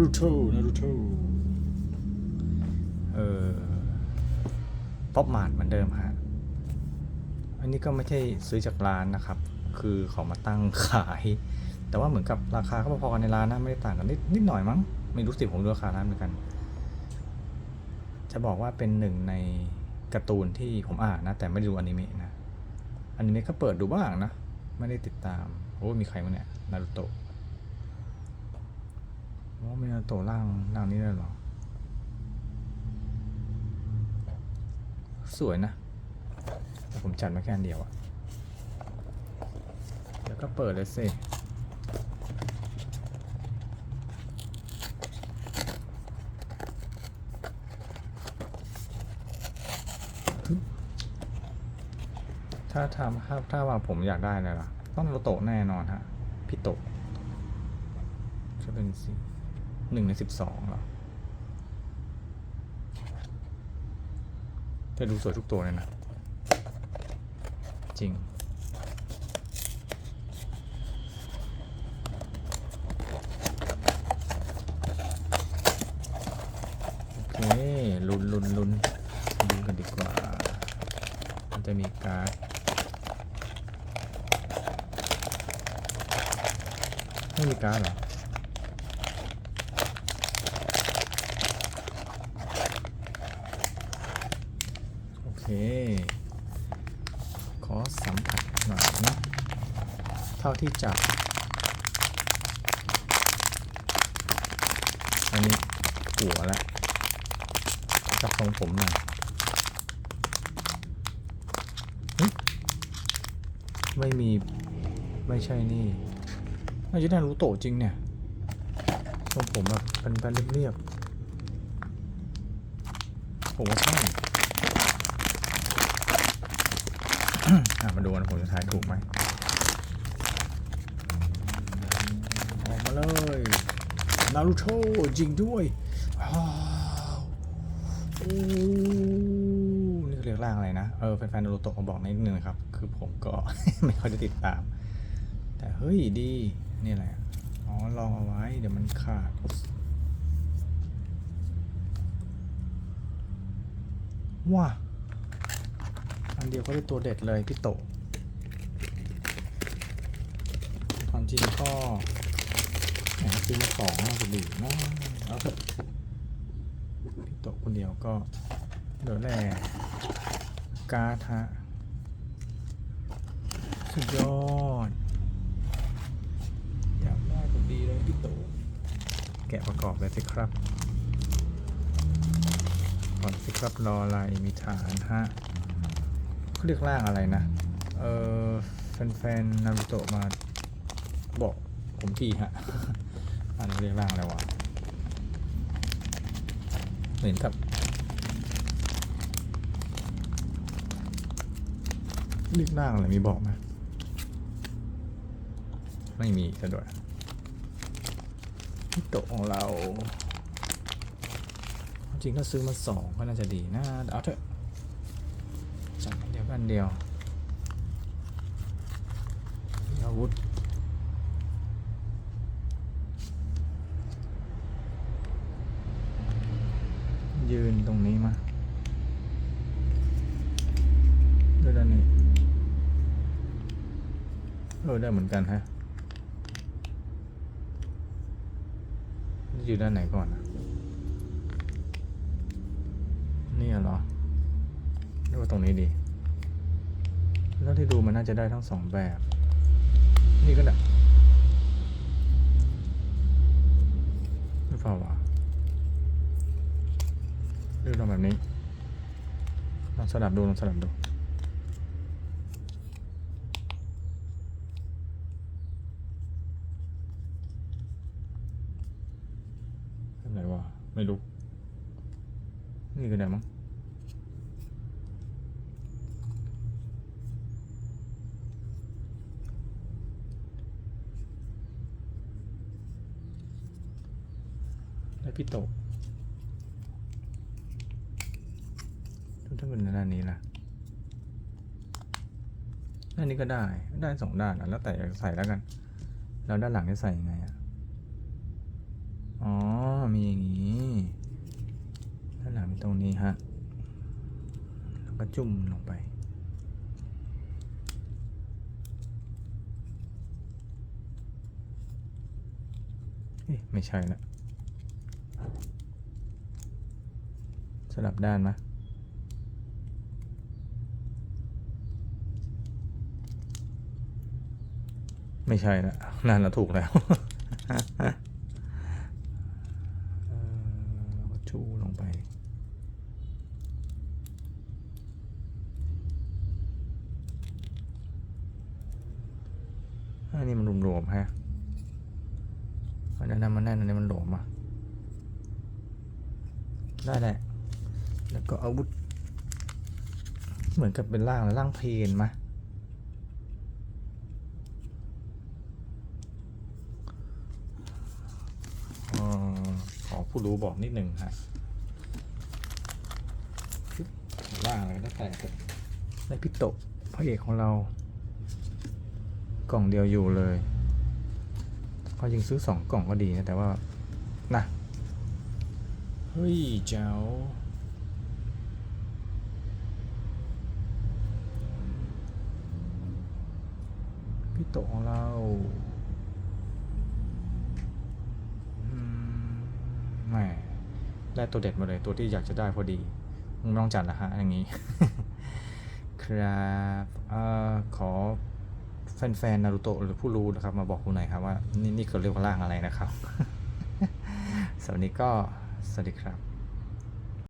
รูโตนารูโตเออป๊อปมาร์ทเหมือนเดิมฮะ อันนี้ก็ไม่ใช่ซื้อจากร้านนะครับ คือเขามาตั้งขาย แต่ว่าเหมือนกับราคาก็พอๆกันในร้านนะ ไม่ได้ต่างกันนิดนิดหน่อยมั้ง ไม่รู้สิผมดูราคาร้านเหมือนกัน จะบอกว่าเป็นหนึ่งในการ์ตูนที่ผมอ่านนะ แต่ไม่ดูอนิเมะนะอนิเมะก็เปิดดูบ้างนะ ไม่ได้ติดตาม โอ้ มีใครมาเนี่ย นารูโตะ โอ้มีนาโตะร่างร่างนี้ด้วยเหรอ สวยนะ แต่ผมจัดมาแค่เดียวอะแล้วก็เปิดเลยสิถ้าทำถ้าถ้าว่าผมอยากได้อะไรล่ะ ต้องโรโตะแน่นอนฮะ พี่โตะจะเป็นสิ หนึ่งในสิบสองเหรอแต่ดูสวยทุกตัวเลยนะ จริง โอเค ลุนลุนลุนลุนกันดีกว่า มันจะมีการ์ดไม่มีการ์ดเหรอ เค ขอสัมผัสหน่อยนะเท่าที่จับ อันนี้หัวแล้วจับทรงผมหน่อยไม่มี ไม่ใช่นี่น่าจะได้รู้โตจริงเนี่ยทรงผมแบบเป็นๆเรียบๆผมว่าใช่ อะ มาดูกันผมจะทายถูกไหมออกมาเลยนารูโตจริงด้วยว้าวโอ้นี่เรียกร่างอะไรนะ เออแฟนๆนารูโตะมาบอกนิดนึงนะครับ คือผมก็ ไม่ค่อยได้ติดตาม แต่เฮ้ยดี นี่แหละไรอ๋อลองเอาไว้เดี๋ยวมันขาดว้า เดียวก็ได้ตัวเด็ดเลยพี่โตะความจริงก็แหมซื้อมาสองน่าจะดีนะเอาเถอะพี่โตะคนเดียวก็เหลือแร่การ์ดฮะสุดยอดอยากได้คนดีเลยพี่โตะแกะประกอบเลยสิครับก่อนสิครับรออะไรมีฐานฮะ เขาเรียกร่างอะไรนะ เออแฟนๆนารูโตะมาบอกผมทีฮะ อันนี้เรียกร่างอะไรวะเหมือนกับ เรียกร่างอะไรมีบอกไหมไม่มีซะด้วยพี่โตะของเรา จริงถ้าซื้อมาสองก็น่าจะดีนะ เอาเถอะันเดียวกันเดียวอาวุธยืนตรงนี้มาด้วยด้านนี้ เออ ได้เหมือนกันฮะอยืนด้านไหนก่อนนะนี่เหรอเรียกว่าตรงนี้ดี แล้วที่ดูมันน่าจะได้ทั้งสองแบบ นี่ก็ได้หรือเปล่าวะหรือลองแบบนี้ลองสลับดูลองสลับดูแบบไหนวะไม่รู้ นี่ก็ได้มั้ง พี่โตะถ้าเป็นด้านนี้ล่ะด้านนี้ก็ได้ได้สองด้านอะแล้วแต่ใส่แล้วกัน แล้วด้านหลังจะใส่ยังไงอะ อ๋ออ๋อมีอย่างนี้ ด้านหลังมีตรงนี้ฮะ แล้วก็จุ่มลงไปเอ๊ะไม่ใช่ละ สลับด้านมะไม่ใช่ละนั่นละถูกแล้วชูลงไป อันนี้มันรวมๆฮะอันนั้นมันแน่นอันนี้มันหลวมอะได้แหละ แล้วก็อาวุธ เหมือนกับเป็นร่างรร่างเพลนมะขอผู้รู้บอกนิดหนึ่งฮะปึ๊บว่างอะไรก็แล้วแต่เถอะได้พิโตพระเอกของเรา กล่องเดียวอยู่เลยก็ยิงซื้อสองกล่องก็ดีนะ แต่ว่า นะ เฮ้ย เจ้า โตะของเราอืมแหม่ได้ตัวเด็ดมาเลยตัวที่อยากจะได้พอดีมึงไม่ต้องจัดละฮะอย่างนี้ ครับเอ่อขอแฟนๆนารูโตะหรือผู้รู้นะครับ มาบอกคุณหน่อยครับว่า นี่นี่เขาเรียกว่าร่างอะไรนะครับ สวัสดีก็ สวัสดีครับ